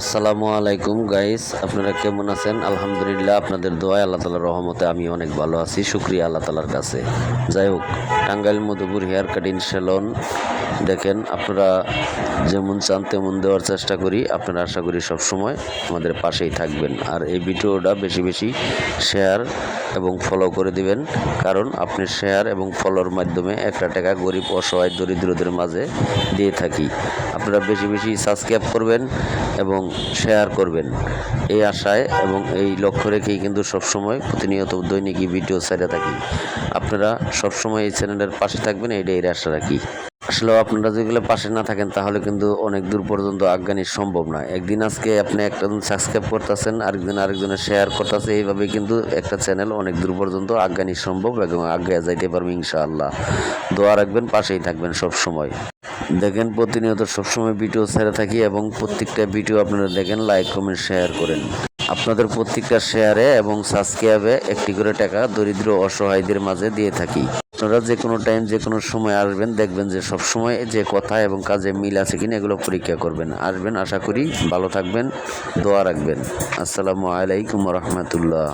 আসসালামু আলাইকুম গাইস আপনারা কেমন আছেন? আলহামদুলিল্লাহ, আপনাদের দোয়ায় আল্লাহ তালার রহমতে আমি অনেক ভালো আছি। শুক্রিয়া আল্লাহ তালার কাছে। যাই হোক Tangail Madhupur hair cutting salon দেখেন, আপনারা যেমন চান তেমন দেওয়ার চেষ্টা করি। আপনারা আশা করি সবসময় আমাদের পাশেই থাকবেন। আর এই ভিডিওটা বেশি বেশি শেয়ার এবং ফলো করে দিবেন। কারণ আপনি শেয়ার এবং ফলোর মাধ্যমে একটা টাকা গরিব, অসহায়, দরিদ্রদের মাঝে দিয়ে থাকি। আপনারা বেশি বেশি সাবস্ক্রাইব করবেন এবং শেয়ার করবেন। এই আশায় এবং এই লক্ষ্য রেখেই কিন্তু সবসময় প্রতিনিয়ত দৈনিকই ভিডিও ছেড়ে থাকি। আপনারা সবসময় এই চ্যানেলের পাশে থাকবেন, এইটাই আশা রাখি। আসলেও আপনারা যেগুলো পাশে না থাকেন, তাহলে কিন্তু অনেক দূর পর্যন্ত আজ্ঞানি সম্ভব না একদিন আজকে আপনি একটা সাবস্ক্রাইব করতেছেন, আরেকদিন আরেকজনের শেয়ার করতেছে, এইভাবে কিন্তু একটা চ্যানেল অনেক দূর পর্যন্ত আজ্ঞানি সম্ভব এবং আজ্ঞা যাইতে পারবে ইনশাআল্লাহ। দোয়া রাখবেন, পাশেই থাকবেন সব সময় দেখেন, প্রতিনিয়ত সবসময় ভিডিও ছেড়ে থাকি এবং প্রত্যেকটা ভিডিও আপনারা দেখেন লাইক কমেন্ট শেয়ার করেন। আপনাদের প্রত্যেকটা শেয়ারে এবং সাবস্ক্রাইবে একটি করে টাকা দরিদ্র অসহায়দের মাঝে দিয়ে থাকি। আপনারা যে কোনো টাইম যে কোনো সময় আসবেন, দেখবেন যে সব সময় যে কথা এবং কাজে মিল আছে কিনা এগুলো পরীক্ষা করবেন। আসবেন, আশা করি ভালো থাকবেন, দোয়া রাখবেন। আসসালামু আলাইকুম রহমতুল্লাহ।